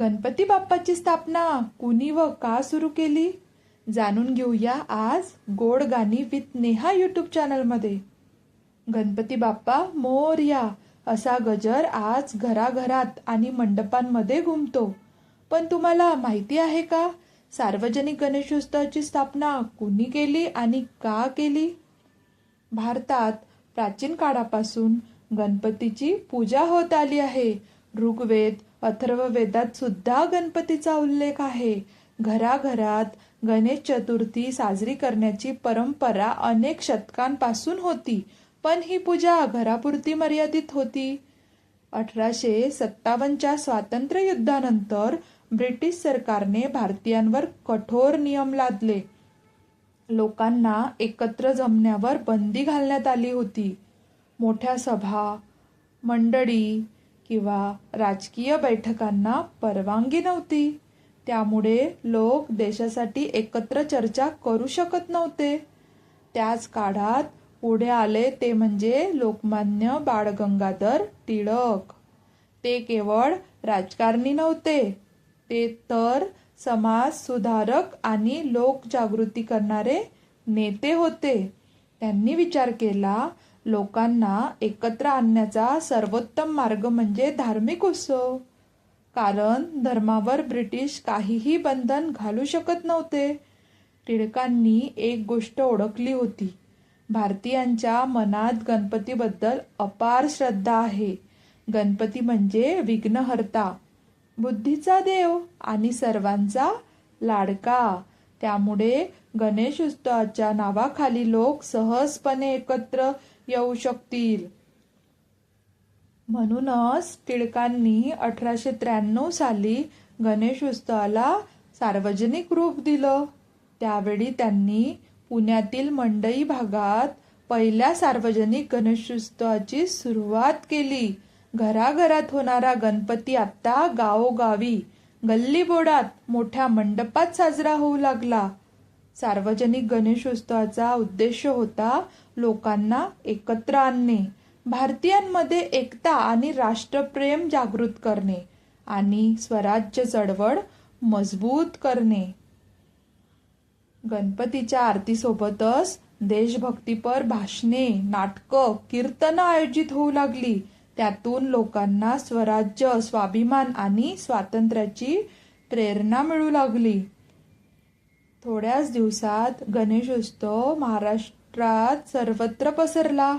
गणपती बाप्पाची स्थापना कुणी व का सुरू केली? जाणून घेऊया आज गोड गाणी विथ नेहा यूट्यूब चॅनलमध्ये गणपती बाप्पा मोरया असा गजर आज घराघरात आणि मंडपांमध्ये घुमतो. पण तुम्हाला माहिती आहे का सार्वजनिक गणेशोत्सवाची स्थापना कुणी केली आणि का केली? भारतात प्राचीन काळापासून गणपतीची पूजा होत आली आहे. ऋग्वेद अथर्ववेदात सुद्धा गणपतीचा उल्लेख आहे. घराघरात गणेश चतुर्थी साजरी करण्याची परंपरा अनेक शतकांपासून होती पण ही पूजा घरापुरती मर्यादित होती. अठराशे सत्तावन्नच्या स्वातंत्र्य युद्धानंतर ब्रिटिश सरकारने भारतीयांवर कठोर नियम लादले. लोकांना एकत्र जमण्यावर बंदी घालण्यात आली होती. मोठ्या सभा मंडळी किंवा राजकीय बैठकांना परवानगी नव्हती. त्यामुळे लोक देशासाठी एकत्र चर्चा करू शकत नव्हते. त्याच काळात पुढे आले ते म्हणजे लोकमान्य बाळ गंगाधर टिळक. ते केवळ राजकारणी नव्हते. ते तर समाज सुधारक आणि लोकजागृती करणारे नेते होते. त्यांनी विचार केला लोकांना एकत्र आणण्याचा सर्वोत्तम मार्ग म्हणजे धार्मिक उत्सव. कारण धर्मावर ब्रिटिश काहीही बंधन घालू शकत नव्हते. टिळकांनी एक गोष्ट ओळखली होती. भारतीयांच्या मनात गणपतीबद्दल अपार श्रद्धा आहे. गणपती म्हणजे विघ्नहर्ता. बुद्धीचा देव आणि सर्वांचा लाडका. त्यामुळे गणेश उत्सवाच्या नावाखाली लोक सहजपणे एकत्र येऊ शकतील. म्हणूनच टिळकांनी अठराशे त्र्याण्णव साली गणेश उत्सवाला सार्वजनिक रूप दिलं. त्यावेळी त्यांनी पुण्यातील मंडई भागात पहिल्या सार्वजनिक गणेशोत्सवाची सुरुवात केली. घराघरात होणारा गणपती आता गावोगावी गल्लीबोडात मोठ्या मंडपात साजरा होऊ लागला. सार्वजनिक गणेशोत्सवाचा उद्देश होता लोकांना एकत्र आणणे भारतीयांमध्ये एकता आणि राष्ट्रप्रेम जागृत करणे आणि स्वराज्य चळवळ मजबूत करणे. गणपतीच्या आरतीसोबतच देशभक्तीपर भाषणे नाटकं कीर्तन आयोजित होऊ लागली. त्यातून लोकांना स्वराज्य स्वाभिमान आणि स्वातंत्र्याची प्रेरणा मिळू लागली. थोड्याच दिवसात गणेशोत्सव महाराष्ट्रात सर्वत्र पसरला.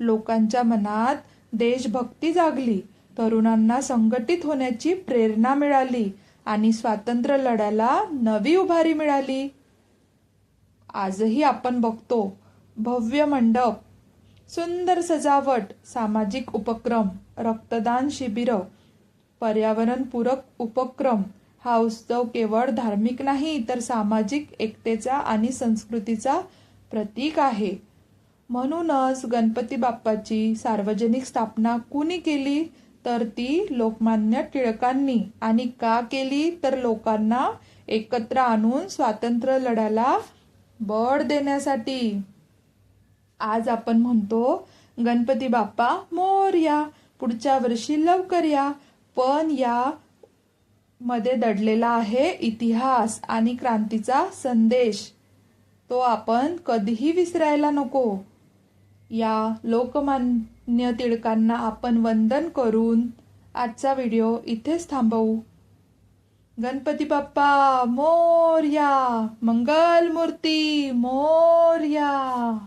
लोकांच्या मनात देशभक्ती जागली. तरुणांना संघटित होण्याची प्रेरणा मिळाली आणि स्वातंत्र्य लढ्याला नवी उभारी मिळाली. आजही आपण बघतो भव्य मंडप सुंदर सजावट सामाजिक उपक्रम रक्तदान शिबिर पर्यावरणपूरक उपक्रम हा उत्सव केवळ धार्मिक नाही तर सामाजिक एकतेचा आणि संस्कृतीचा प्रतीक आहे. म्हणूनच गणपती बाप्पाची सार्वजनिक स्थापना कुणी केली तर ती लोकमान्य टिळकांनी. आणि का केली तर लोकांना एकत्र आणून स्वातंत्र्य लढ्याला बळ देण्यासाठी. आज आपण म्हणतो गणपती बाप्पा मोरया पुढच्या वर्षी लवकर या पण या मध्ये दडलेला आहे इतिहास आणि क्रांतीचा संदेश. तो आपण कधीही विसरायला नको. या लोकमान्य टिळकांना आपण वंदन करून आजचा व्हिडिओ इथेच थांबवू. गणपती बाप्पा मोरया! मंगलमूर्ती मोर्या मोरया!